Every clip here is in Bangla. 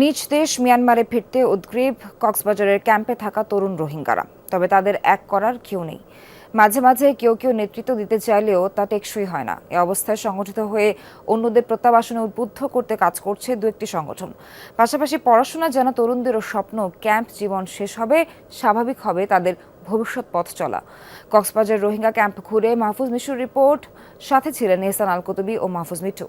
নিজ দেশ মিয়ানমারে ফিরতে উদ্গ্রীব কক্সবাজারের ক্যাম্পে থাকা তরুণ রোহিঙ্গারা। তবে তাদের এক করার কেউ নেই। মাঝে মাঝে কেউ কেউ নেতৃত্ব দিতে চাইলেও তা টেকসই হয় না। এ অবস্থায় সংগঠিত হয়ে অন্যদের প্রত্যাবাসনে উদ্বুদ্ধ করতে কাজ করছে দু একটি সংগঠন। পাশাপাশি পড়াশোনা যেন তরুণদেরও স্বপ্ন, ক্যাম্প জীবন শেষ হবে, স্বাভাবিক হবে তাদের ভবিষ্যৎ পথ চলা। কক্সবাজার রোহিঙ্গা ক্যাম্প ঘুরে মাহফুজ মিশুর রিপোর্ট। সাথে ছিলেন এহসান আল কুতুবি ও মাহফুজ মিঠু।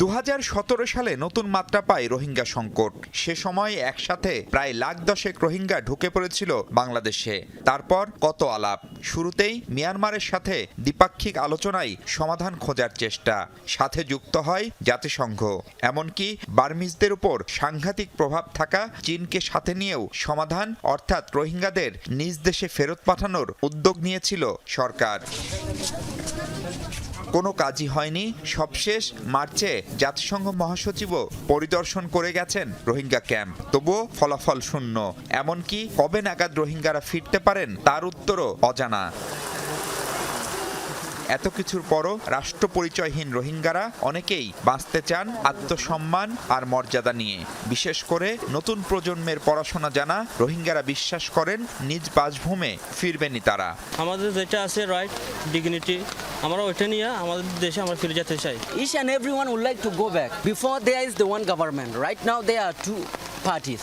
দু হাজার সতেরো সালে নতুন মাত্রা পায় রোহিঙ্গা সংকট। সে সময় একসাথে প্রায় লাখ দশেক রোহিঙ্গা ঢুকে পড়েছিল বাংলাদেশে। তারপর কত আলাপ? শুরুতেই মিয়ানমারের সাথে দ্বিপাক্ষিক আলোচনায় সমাধান খোঁজার চেষ্টা। সাথে যুক্ত হয় জাতিসংঘ। এমনকি বার্মিজদের উপর সাংঘাতিক প্রভাব থাকা চীনকে সাথে নিয়েও সমাধান, অর্থাৎ রোহিঙ্গাদের নিজ দেশে ফেরত পাঠানোর উদ্যোগ নিয়েছিল সরকার। কোনো কাজই হয়নি। সবশেষ মার্চে জাতিসংঘ মহাসচিবও পরিদর্শন করে গেছেন রোহিঙ্গা ক্যাম্প। তবুও ফলাফল শূন্য। এমনকি কবে নাগাদ রোহিঙ্গারা ফিরতে পারেন তার উত্তরও অজানা। এত কিছুর পরও রাষ্ট্র পরিচয়হীন রোহিঙ্গারা অনেকেই বাঁচতে চান আত্মসম্মান আর মর্যাদা নিয়ে। বিশেষ করে নতুন প্রজন্মের পড়াশোনা জানা রোহিঙ্গারা বিশ্বাস করেন নিজ বাসভূমে ফিরবেনই তারা। আমাদের যেটা আছে রাইট ডিগনিটি আমরা ওইটা নিয়ে আমাদের দেশে আমরা ফিরে যেতে চাই। Each and everyone would like to go back Before there is the one government right now they are two parties.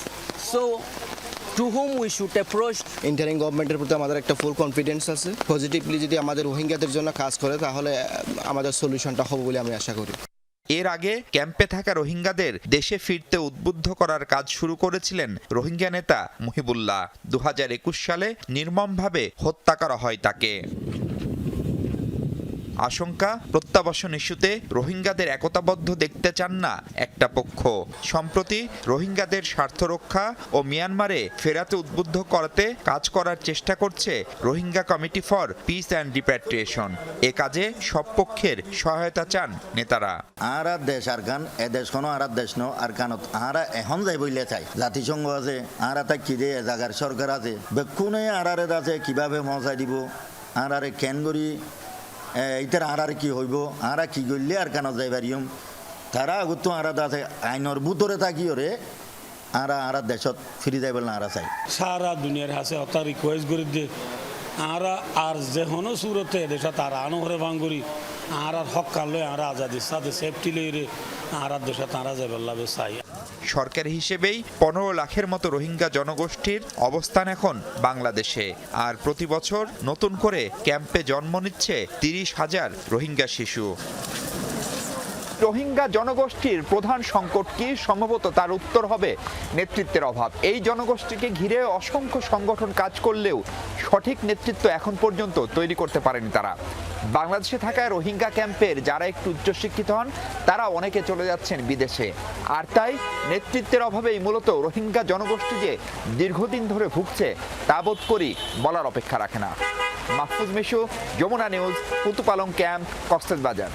So to home we should approach interim গভর্নমেন্টের প্রতি আমাদের একটা ফুল কনফিডেন্স আছে। পজিটিভলি যদি আমাদের রোহিঙ্গাদের জন্য কাজ করে তাহলে আমাদের সলিউশনটা হবে বলে আমি আশা করি। এর আগে ক্যাম্পে থাকা রোহিঙ্গাদের দেশে ফিরতে উদ্বুদ্ধ করার কাজ শুরু করেছিলেন রোহিঙ্গা নেতা মুহিবুল্লাহ। দু হাজার একুশ সালে নির্মমভাবে হত্যা করা হয় তাকে। আশঙ্কা, প্রত্যাবাসন ইস্যুতে রোহিঙ্গাদের একতাবদ্ধ দেখতে চান না একটা পক্ষ। সম্প্রতি রোহিঙ্গাদের স্বার্থ রক্ষা ও মিয়ানমারে ফেরাতে উদ্বুদ্ধ করাতে কাজ করার চেষ্টা করছে Rohingya committee for peace and repatriation. এ কাজে সব পক্ষের সহায়তা চান নেতারা। আরা দেশ আর গান এ দেশ কোনো আর দেশ ন আর কানত আরা এখন যাই বইলে চাই। জাতিসংঘ আছে আর তাই কি দে জাগার সরকার আছে। বেক্ষণে আরারে আছে কীভাবে মজাই দিব? আরারে কেন করি? এইটার আরার কি হইব? আরা কি করলে আর কানত যাই পারিম তারা আগত আরা আছে আইনর ভিতরে থাকি ওরে আরা আরা দেশত ফিরি যাই বলে আরা চাই। সারা দুনিয়ার হাসে হতা রিকোয়েস্ট করি যে আরা আর যে হনো সুরতে দেশা তার আনো হরে ভাঙ্গুরি আর আর হক কালে আর আজাদি সাথে সেফটি লইরে আর আর দেশা তারা যাবে লাভে চাই। সরকার হিসেবেই পনেরো লাখের মতো রোহিঙ্গা জনগোষ্ঠীর অবস্থান এখন বাংলাদেশে। আর প্রতি বছর নতুন করে ক্যাম্পে জন্ম নিচ্ছে তিরিশ হাজার রোহিঙ্গা শিশু। রোহিঙ্গা জনগোষ্ঠীর প্রধান সংকট কি? সম্ভবত তার উত্তর হবে নেতৃত্বের অভাব। এই জনগোষ্ঠীকে ঘিরে অসংখ্য সংগঠন কাজ করলেও সঠিক নেতৃত্ব এখন পর্যন্ত তৈরি করতে পারেনি তারা। বাংলাদেশে থাকা রোহিঙ্গা ক্যাম্পের যারা একটু উচ্চশিক্ষিত হন, তারা অনেকে চলে যাচ্ছেন বিদেশে। আর তাই নেতৃত্বের অভাবেই মূলত রোহিঙ্গা জনগোষ্ঠী যে দীর্ঘদিন ধরে ভুগছে, তা বোধ করি বলার অপেক্ষা রাখে না। Mahfuz Mishu, Jamuna news, Kutupalong camp, Cox's Bazar.